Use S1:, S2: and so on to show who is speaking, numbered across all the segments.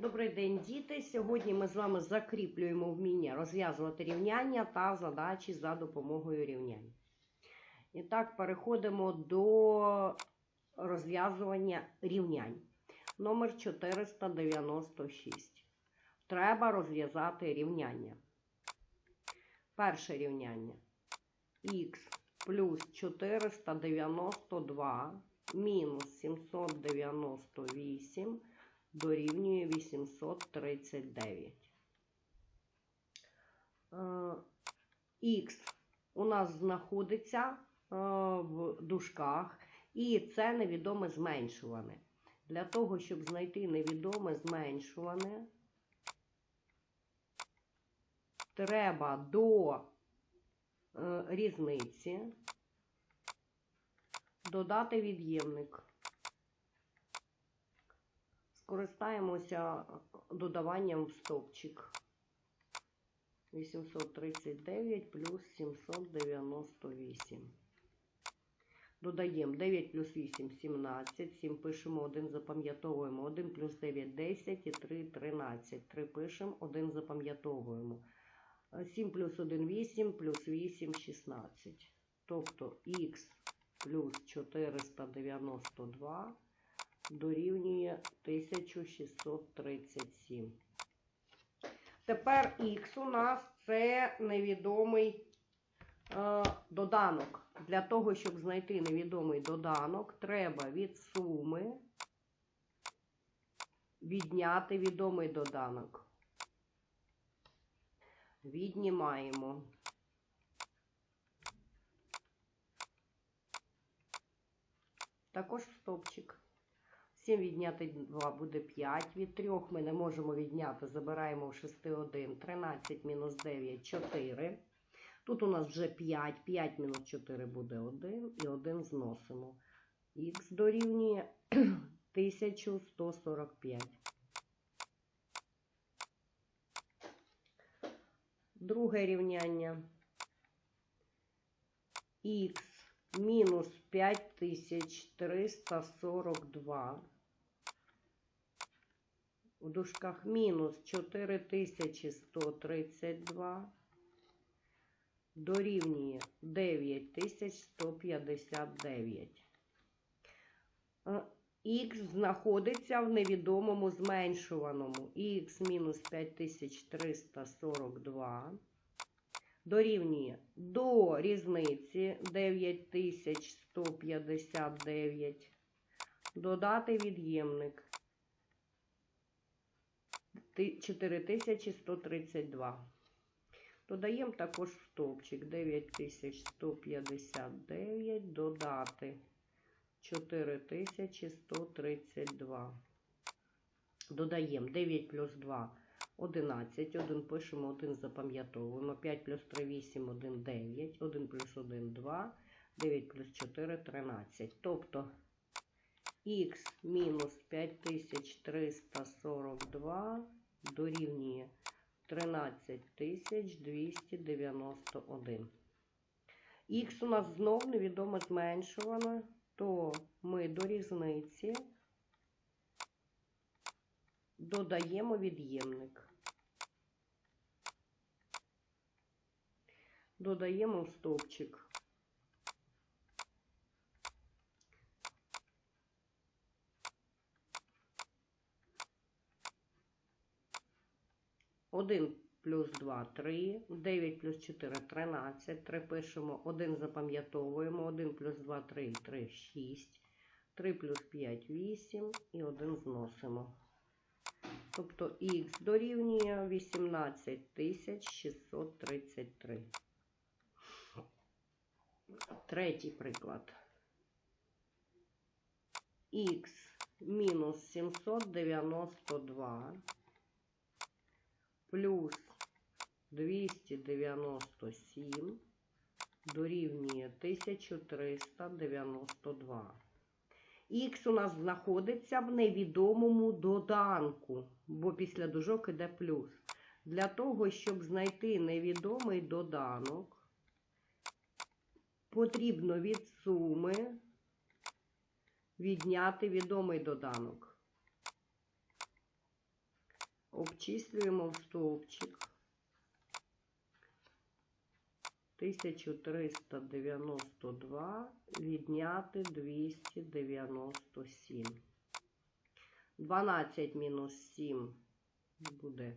S1: Добрий день, діти. Сьогодні ми з вами закріплюємо вміння розв'язувати рівняння та задачі за допомогою рівнянь. І так, переходимо до розв'язування рівнянь. Номер 496. Треба розв'язати рівняння. Перше рівняння. Х плюс 492 мінус 798 дорівнює 839. Х у нас знаходиться е, в дужках, і це невідоме зменшуване. Для того, щоб знайти невідоме зменшуване, треба до е, різниці додати від'ємник. Скористаємося додаванням в стовпчик. 839 плюс 798. Додаємо 9 плюс 8 17. 7 пишемо, 1 запам'ятовуємо. 1 плюс 9 10 і 3 13. 3 пишемо, 1 запам'ятовуємо. 7 плюс 1 8 плюс 8 16. Тобто х плюс 492 дорівнює 1637. Тепер х у нас це невідомий е, доданок. Для того, щоб знайти невідомий доданок, треба від суми відняти відомий доданок. Віднімаємо. Також стопчик. 7 відняти 2 буде 5. Від 3 ми не можемо відняти. Забираємо в 6 1. 13 мінус 9 4. Тут у нас вже 5. 5 мінус 4 буде 1. І 1 зносимо. Х дорівнює 1145. Друге рівняння. Х мінус 5342. В дужках мінус 4132 дорівнює 9159. Х знаходиться в невідомому зменшуваному. Х мінус 5342 дорівнює до різниці 9159. Додати від'ємник 4132. Додаємо також стовпчик 9159, додати 4132. Додаємо 9 плюс 2 11, 1 пишемо, 1 запам'ятовуємо, 5 плюс 3 8, 1 9, 1 плюс 1 2, 9 плюс 4 13. Тобто х мінус 5342 дорівнює 13291. Х у нас знов невідомо зменшувано, то ми до різниці додаємо від'ємник. Додаємо стовпчик. Один плюс 2 3, 9 плюс 4 13, 3 пишемо, 1 запам'ятовуємо, 1 плюс 2 3, 3 6, 3 плюс 5 8 і 1 зносимо. Тобто х дорівнює 18633. Третій приклад. Х мінус 792 плюс 297 дорівнює 1392. Х у нас знаходиться в невідомому доданку, бо після дужок іде плюс. Для того, щоб знайти невідомий доданок, потрібно від суми відняти відомий доданок. Обчислюємо в стовпчик. 1392 відняти 297. 12 мінус 7 буде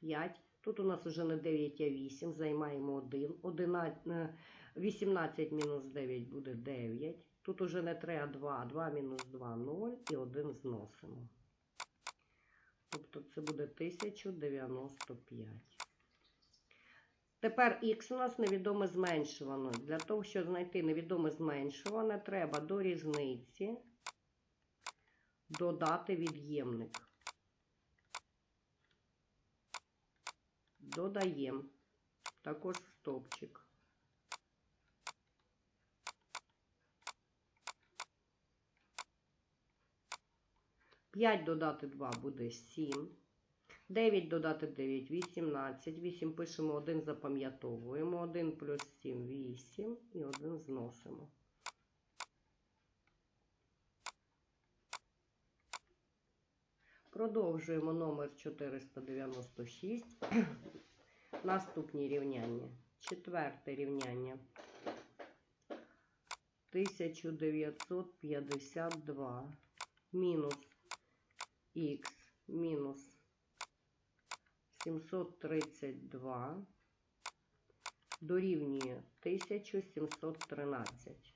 S1: 5. Тут у нас вже не 9, а 8. Займаємо 1. 11, 18 мінус 9 буде 9. Тут уже не 3, а 2. 2 мінус 2 0 і 1 зносимо. Тобто це буде 1095. Тепер х у нас невідоме зменшувано. Для того, щоб знайти невідоме зменшуване, треба до різниці додати від'ємник. Додаємо також в стовпчик. П'ять додати 2 буде 7. 9 додати 9, 18. 8 пишемо 1, запам'ятовуємо. 1 плюс 7, 8 і 1 зносимо. Продовжуємо номер 496. Наступні рівняння. Четверте рівняння. 1952 мінус х мінус 732 дорівнює 1713.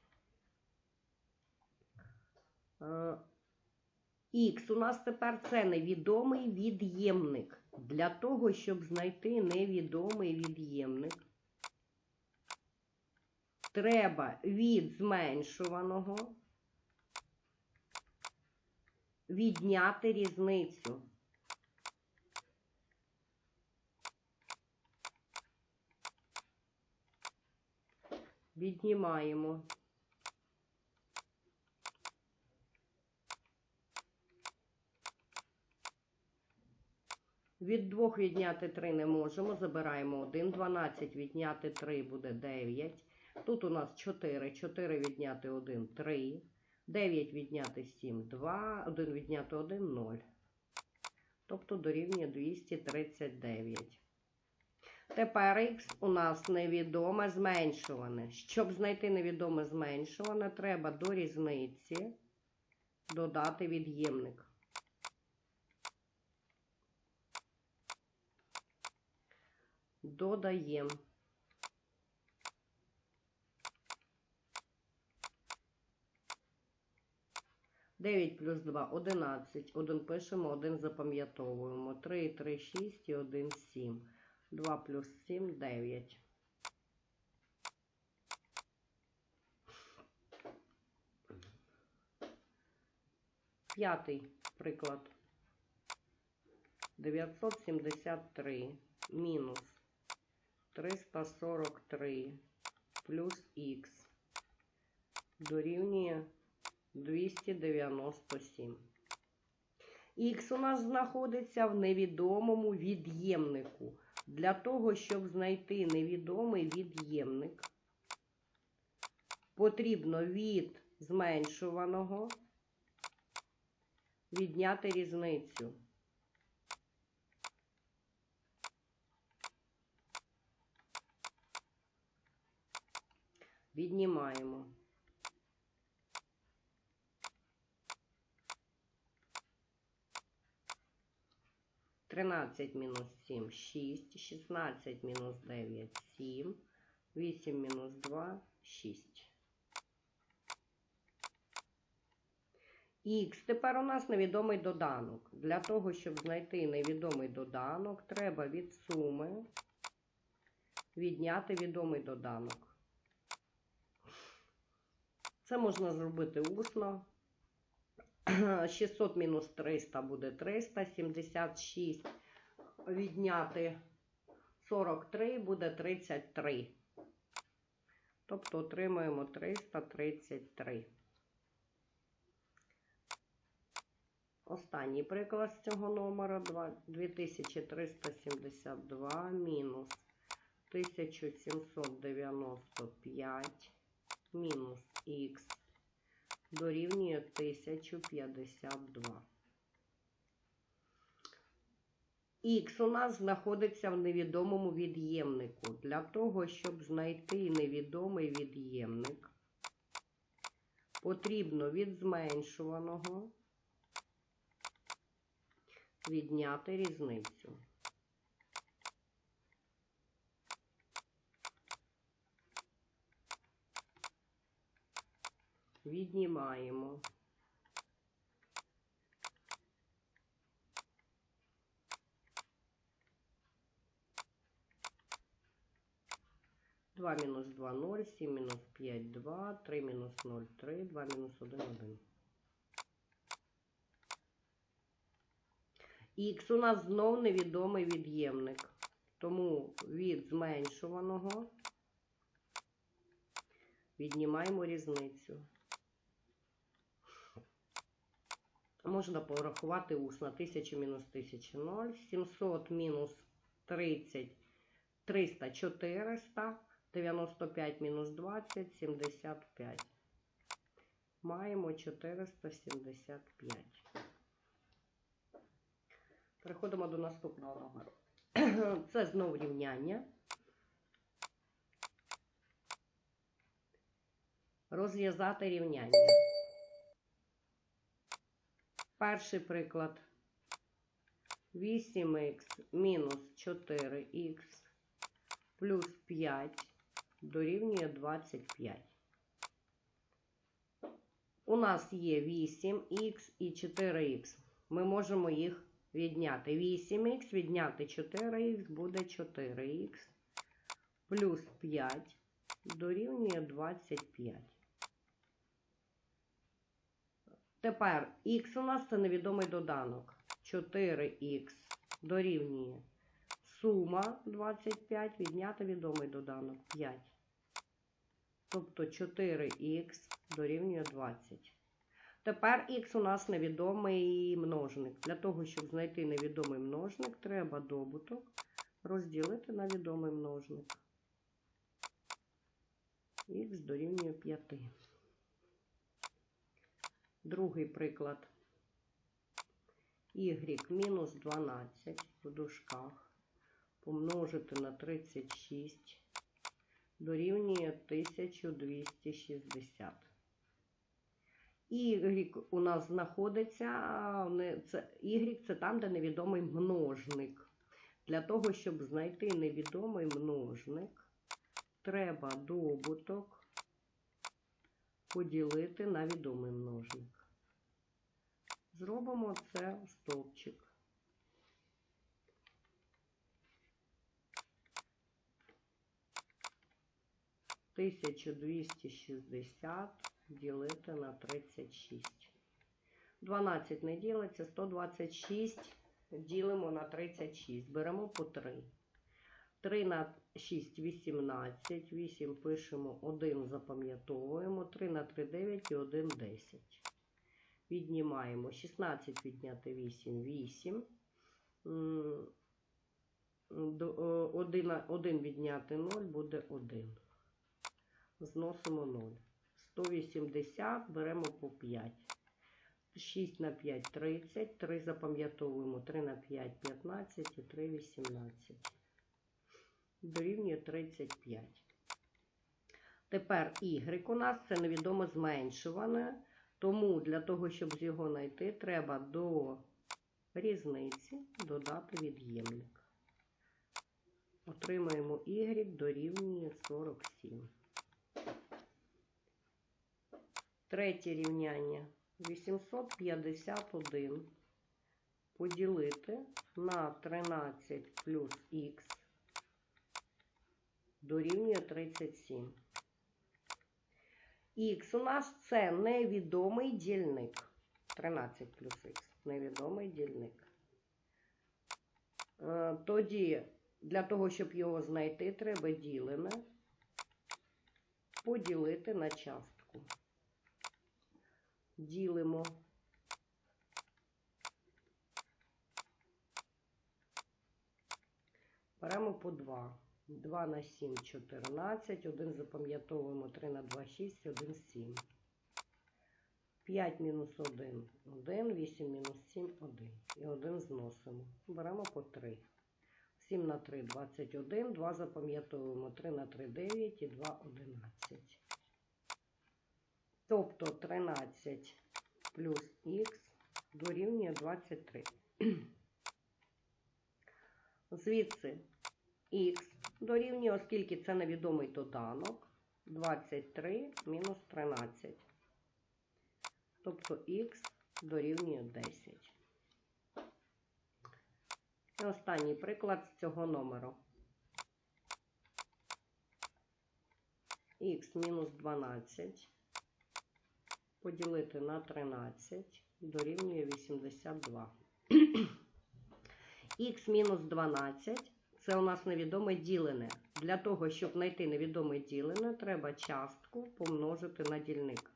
S1: Х у нас тепер це невідомий від'ємник. Для того, щоб знайти невідомий від'ємник, треба від зменшуваного відняти різницю. Віднімаємо. Від 2 відняти 3 не можемо, забираємо 1. 12 відняти 3 буде 9. Тут у нас 4. 4 відняти 1 3. 9 відняти 7 2. 1 відняти 1 0. Тобто дорівнює 239. Тепер х у нас невідоме зменшуване. Щоб знайти невідоме зменшуване, треба до різниці додати від'ємник. Додаємо. Дев'ять плюс два – одинадцять. Один пишемо, один запам'ятовуємо. Три, три, шість і один, сім. Два плюс сім – дев'ять. П'ятий приклад. 973 мінус 343 плюс х дорівнює 297. Х у нас знаходиться в невідомому від'ємнику. Для того, щоб знайти невідомий від'ємник, потрібно від зменшуваного відняти різницю. Віднімаємо. Тринадцять мінус сім, шість, шістнадцять мінус дев'ять, сім, вісім мінус два, шість. Х. Тепер у нас невідомий доданок. Для того, щоб знайти невідомий доданок, треба від суми відняти відомий доданок. Це можна зробити усно. 600 мінус 300 буде 300, 76 відняти 43 буде 33. Тобто отримуємо 333. Останній приклад з цього номера 2372 мінус 1795 мінус х дорівнює 1052. Х у нас знаходиться в невідомому від'ємнику. Для того, щоб знайти невідомий від'ємник, потрібно від зменшуваного відняти різницю. Віднімаємо. Два мінус два ноль, сім мінус п'ять два, три мінус ноль три, два мінус один один. Х у нас знов невідомий від'ємник. Тому від зменшуваного віднімаємо різницю. Можна порахувати усно. 1000 мінус 1000 0, 700 мінус 30, 300, 400, 95 мінус 20, 75. Маємо 475. Переходимо до наступного номеру. Це знову рівняння. Розв'язати рівняння. Перший приклад. 8х мінус 4х плюс 5 дорівнює 25. У нас є 8х і 4х. Ми можемо їх відняти. 8х відняти 4х буде 4х плюс 5 дорівнює 25. Тепер х у нас це невідомий доданок. 4х дорівнює сума 25, відняти відомий доданок 5. Тобто 4х дорівнює 20. Тепер х у нас невідомий множник. Для того, щоб знайти невідомий множник, треба добуток розділити на відомий множник. Х дорівнює 5. Другий приклад. Y мінус 12 в дужках помножити на 36 дорівнює 1260. Y у нас знаходиться, Y це там, де невідомий множник. Для того, щоб знайти невідомий множник, треба добуток поділити на відомий множник. Зробимо це стовпчик. Тисячу двісті шістдесят ділити на 36. 12 не ділиться, 126 ділимо на 36. Беремо по 3. 3 на 6 18, 8 пишемо, 1 запам'ятовуємо, 3 на 3 9 і 1 10. Віднімаємо 16 відняти 8 8. 1, 1 відняти 0 буде 1. Зносимо 0. 180 беремо по 5. 6 на 5 30, 3 запам'ятовуємо, 3 на 5 15 і 3 18. Дорівнює 35. Тепер y у нас це невідомо зменшуване, тому для того, щоб його знайти, треба до різниці додати від'ємник. Отримаємо y дорівнює 47. Третє рівняння 851 поділити на 13 плюс х дорівнює 37. Х у нас це невідомий дільник. 13 плюс х невідомий дільник. Е, тоді, для того, щоб його знайти, треба ділене поділити на частку ділимо. Беремо по 2. 2 на 7 14, 1 запам'ятовуємо 3 на 2 6, 1 7. 5 мінус 1, 1, 8 мінус 7, 1. І 1 зносимо. Беремо по 3. 7 на 3, 21, 2 запам'ятовуємо, 3 на 3, 9 і 2, 11. Тобто 13 плюс х дорівнює 23. Звідси х дорівнює, оскільки це невідомий доданок, 23 мінус 13. Тобто х дорівнює 10. І останній приклад з цього номеру. х мінус 12 поділити на 13 дорівнює 82. х мінус 12 це у нас невідоме ділене. Для того, щоб знайти невідоме ділене, треба частку помножити на дільник.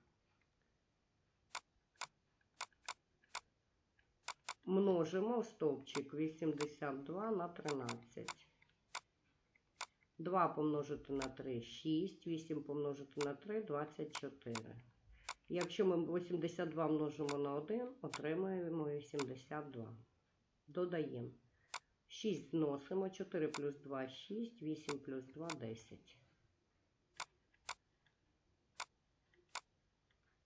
S1: Множимо стовпчик 82 на 13. 2 помножити на 3 6, 8 помножити на 3 24. Якщо ми 82 множимо на 1, отримаємо 82. Додаємо. 6 зносимо, 4 плюс 2 6, 8 плюс 2 10.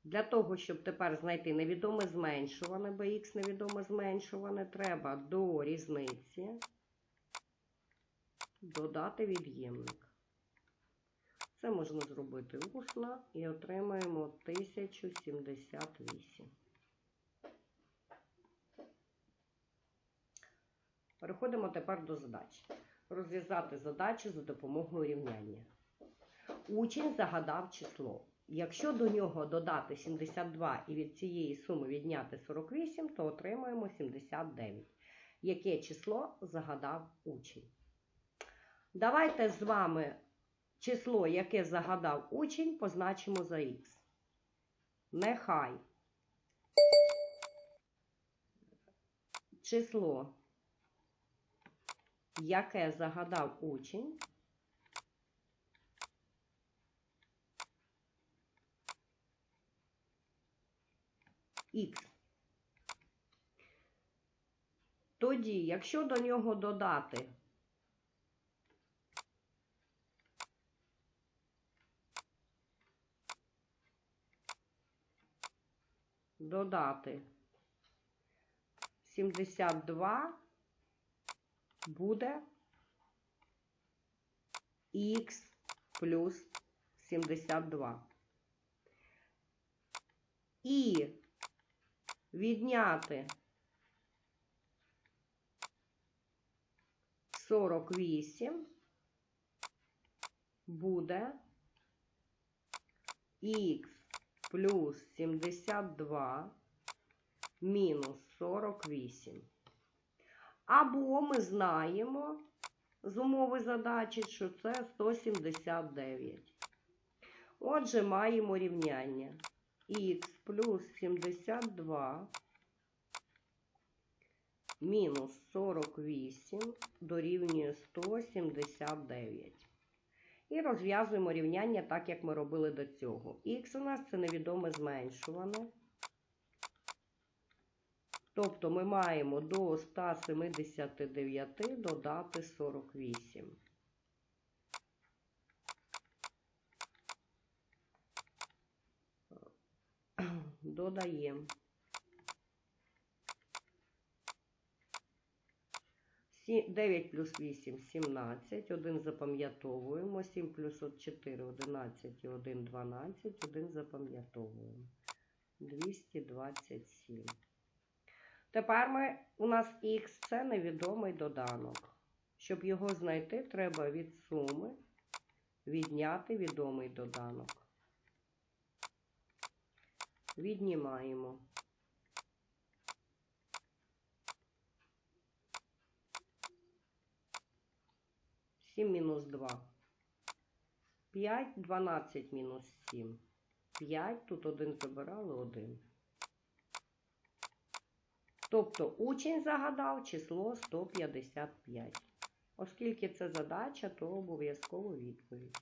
S1: Для того, щоб тепер знайти невідоме зменшуване, бо х невідоме зменшуване, треба до різниці додати від'ємник. Це можна зробити усно і отримаємо 1078. Переходимо тепер до задач. Розв'язати задачу за допомогою рівняння. Учень загадав число. Якщо до нього додати 72 і від цієї суми відняти 48, то отримаємо 79. Яке число загадав учень? Давайте з вами число, яке загадав учень, позначимо за х. Нехай число, яке загадав учень, х. Тоді, якщо до нього додати додати 72 буде х плюс 72. І відняти 48 буде х плюс 72 мінус 48. Або ми знаємо з умови задачі, що це 179. Отже, маємо рівняння х плюс 72 мінус 48 дорівнює 179. І розв'язуємо рівняння так, як ми робили до цього. Х у нас це невідоме зменшуване. Тобто ми маємо до 179 додати 48. Додаємо. 9 плюс 8 17, 1 запам'ятовуємо, 7 плюс 4 11 і 1 12, 1 запам'ятовуємо. 227. Тепер ми, у нас х це невідомий доданок. Щоб його знайти, треба від суми відняти відомий доданок. Віднімаємо. Сім мінус два. П'ять, дванадцять мінус сім. П'ять, тут один забирали, один. Тобто учень загадав число 155. Оскільки це задача, то обов'язково відповідь.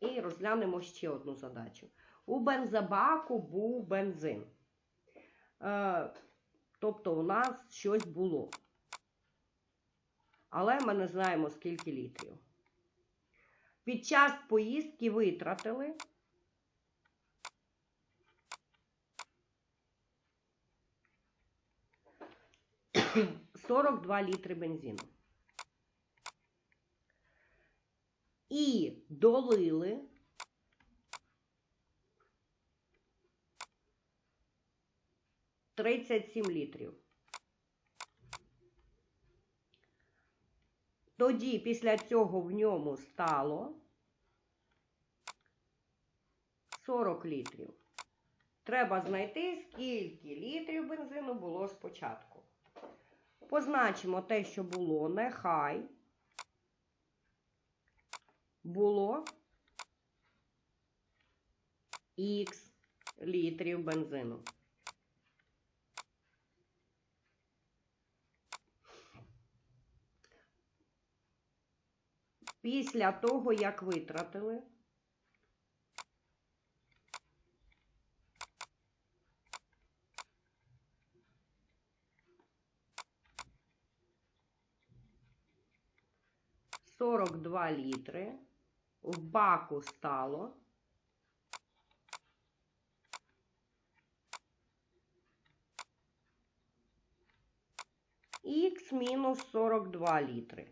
S1: І розглянемо ще одну задачу. У бензобаку був бензин. Е, тобто у нас щось було. Але ми не знаємо, скільки літрів. Під час поїздки витратили 42 літри бензину. І долили тридцять сім літрів. Тоді після цього в ньому стало 40 літрів. Треба знайти, скільки літрів бензину було спочатку. Позначимо те, що було, нехай було х літрів бензину. Після того, як витратили, сорок два літри. В баку стало. Х мінус 42 літри.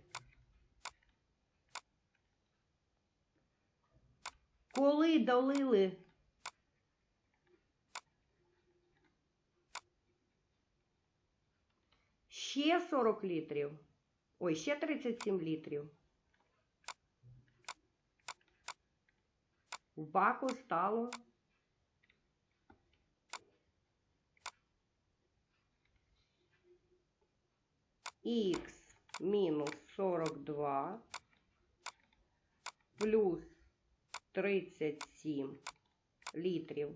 S1: Коли долили? Ще 40 літрів, ой, ще 37 літрів, в баку стало. 42 плюс 37 літрів.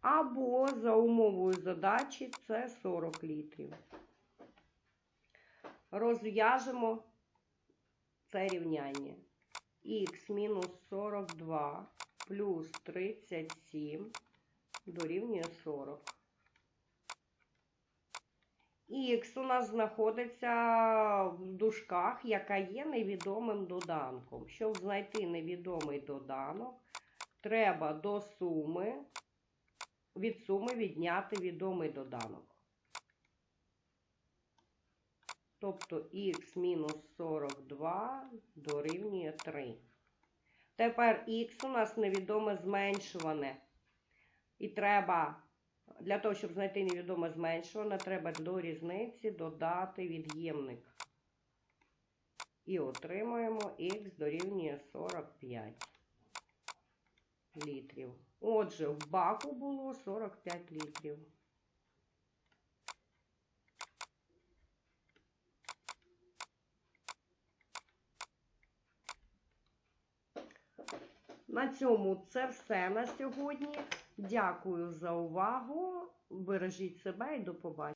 S1: Або за умовою задачі це 40 літрів. Розв'яжемо це рівняння. Х мінус 42 плюс 37 дорівнює 40. Х у нас знаходиться в дужках, яка є невідомим доданком. Щоб знайти невідомий доданок, треба до суми, від суми відняти відомий доданок. Тобто х мінус 42 дорівнює 3. Тепер х у нас невідоме зменшуване. І треба, для того, щоб знайти невідоме зменшуване, треба до різниці додати від'ємник. І отримаємо х дорівнює 45 літрів. Отже, в баку було 45 літрів. На цьому це все на сьогодні. Дякую за увагу. Бережіть себе і до побачення.